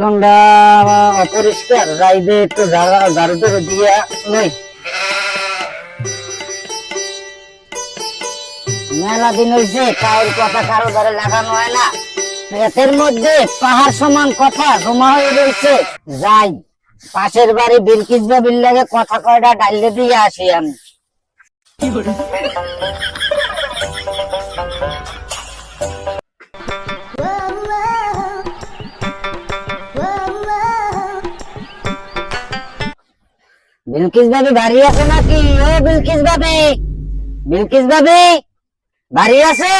গঙ্গা অপরিষ্কার রাইদে একটু ঝাড়ু টাড়ু দিয়ে নই। মেলা দিন হয়েছে কারোর কথা কারও ধরে লাগানো হয় না। এতের মধ্যে পাহাড় সমান কথা জমা হয়ে রয়েছে যাই, পাশের বাড়ি বিলকিস বাবির লাগে কথা কয়টা ডাইলে দিয়ে আসি আমি। বিলকিস ভাবি বাড়ি আছে নাকি? ও বিলকিস ভাবি। বিলকিস ভাবি, বাড়ি আছো?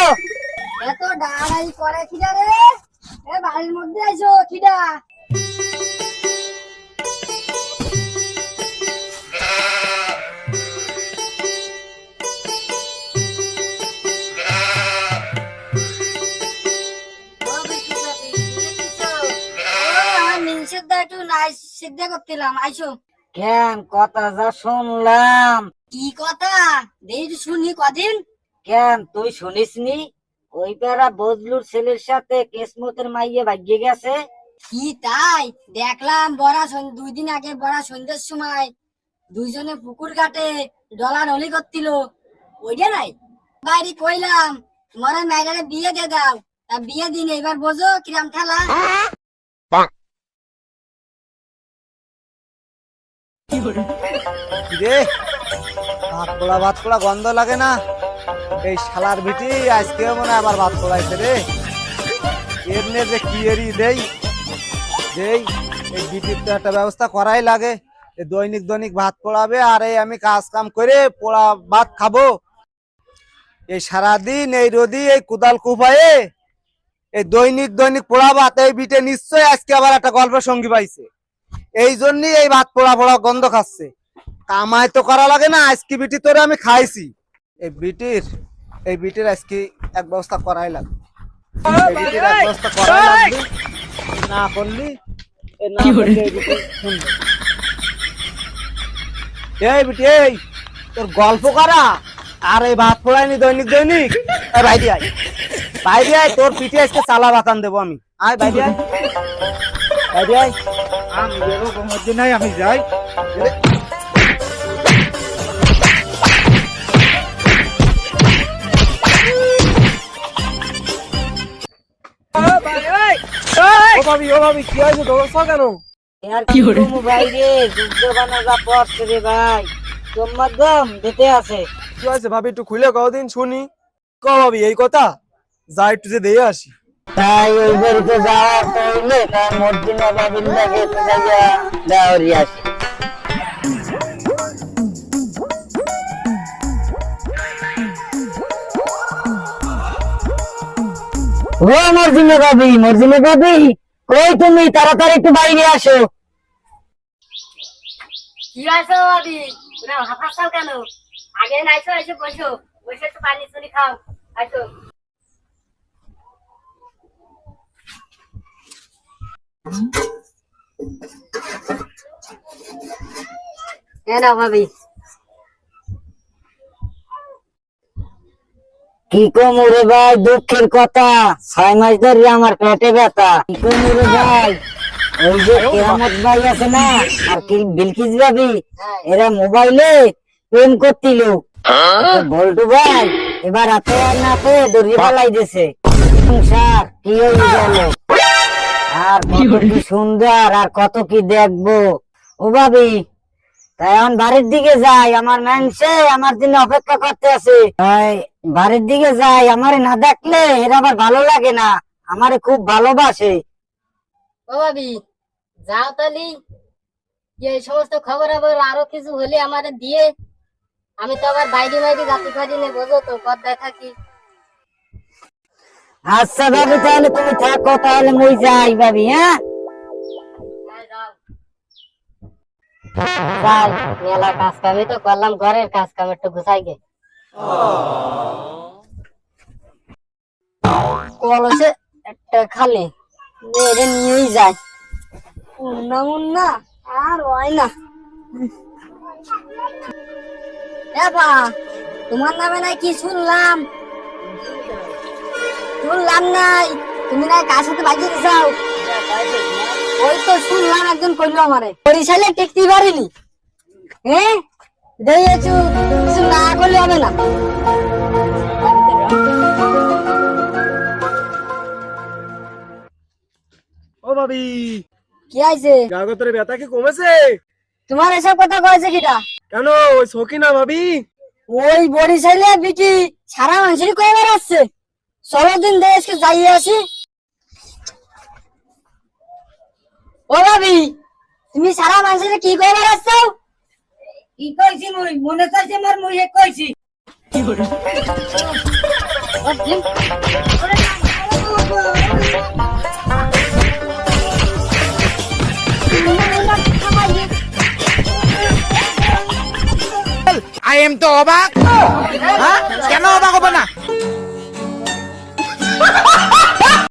এত ডাড়াই করে খিদা রে। এ বাড়ির মধ্যে আইছো খিদা। একটু নাই সিদ্ধ করছিলাম। আইসো। কেন কথা যা শুনলাম? কি কথা? দেই শুনি কদিন। কেন তুই শুনিসনি? ওই পাড়া বজলুর ছেলের সাথে কেসমতের মাইয়ে ভাগ্যে গেছে? কি তাই? দেখলাম বড়া দুই দিন আগে বড়া সন্ধ্যের সময় দুইজনে পুকুর ঘাটে ডলার হলি করছিল ওইটা নাই? বাইরে কইলাম তোমার মেয়েটারে বিয়ে দিয়ে দাও। তা বিয়ে দিন এবার বোঝো কিরাম খেলা। রে ভাত ভাত গন্ধ লাগে না? এই শালার আজকেও মনে আবার ভাত রে। এর নে যে দেই দেই, এই তো একটা ব্যবস্থা করাই লাগে। এই দৈনিক দৈনিক ভাত পোড়াবে আর এই আমি কাজ কাম করে পোড়া ভাত খাব। এই সারাদিন, এই রোদি, এই কুদাল কুপায়ে এই দৈনিক দৈনিক পোড়া ভাত, এই বিটে নিশ্চয়ই আজকে আবার একটা গল্প সঙ্গী পাইছে। এই জন্যই এই ভাত পোড়া পোড়া গন্ধ খাচ্ছে। কামাই তো করা লাগে না আজকে বিটি তোরে আমি খাইছি। এই বিটির এই বিটির আজকে এক ব্যবস্থা করাই লাগবে। এই বিটির এক ব্যবস্থা করাই লাগবে। না করলি এ না করলে এই বিটি এই তোর গল্প করা। আর এই ভাত পোড়াইনি দৈনিক দৈনিক। এই বাইরে আয়। বাইরে আয় তোর পিঠে আজকে চালা বাতান দেবো আমি। আয় বাইরে আয়। বাইরে আয়। আমি যাই। ভাবি ও ভাবি কি হয়েছে? দৌড়ছ কেন? আর কি করব ভাই রে যুদ্ধ বানা পড়ছে রে ভাই। তোমার দম দিতে আছে। কি হয়েছে ভাবি একটু খুলে কদিন শুনি। ক ভাবি এই কথা? যা একটু যে দিয়ে আসি। আসে ও, মর্জিনা বাবি মর্জিনা বাবি কই তুমি? তাড়াতাড়ি একটু বাইরে আসো। কি আছো হাফাসাও কেন? আগে নাইছো, এসে বসো। বসে একটু পানি চুনি খাও। আইসো। কি ভাই, দুঃখের কথা। ছয় মাস ধরে আমার পেটে ব্যথা। কি ভাই, ওই যে কেরামত ভাই আছে না, আর কি বিলকিস ভাবি, এরা মোবাইলে প্রেম করছিল তো বল্টু ভাই, এবার হাতে আর না পেয়ে দড়ি পালাই দিছে। সংসার, কি হয়ে গেল আর কত কি সুন্দর আর কত কি দেখব। ও ভাবি তাই এখন বাড়ির দিকে যাই আমার মানুষে আমার জন্য অপেক্ষা করতে আছে। তাই বাড়ির দিকে যাই আমারে না দেখলে এরা আবার ভালো লাগে না আমারে খুব ভালোবাসে। ও ভাবি যাও তালি এই সমস্ত খবর আবার আরও কিছু হলে আমাদের দিয়ে। আমি তো আবার বাইরে বাইরে যাতে পারি না বোঝো তো পদ্মায় থাকি আচ্ছা ভাবি, তাহলে তুমি থাকো, তাহলে মই যাই ভাবি হ্যাঁ? কলসে একটা খালি যায় আর হয় না। তোমার নামে নাই কি শুনলাম? শুনলাম নাই। তুমি নাই কার সাথে বাজিয়ে যাও ওই তো শুনলাম একজন কইলো আমারে। বরিশালে টিকতে পারিনি হ্যাঁ কিছু না করলে হবে না। ও ভাবি। কি আইছে গাগতরে ব্যথা কি কমেছে? তোমার এসব কথা কয়েছে কিটা? কেন? ওই সখী না ভাবি? ওই বরিশালে বিকি সারা মানুষের কয়ে বেড়াচ্ছে। চলো দিন দেশকে যাইয়ে আসি ও ভাবি তুমি সারা মানুষের কি কয়ে বেড়াচ্ছ? কি কইছি মুই? মনে মোর মুই এক কইছি। আই এম তো অবাক। হ্যাঁ? কেন অবাক হবে না?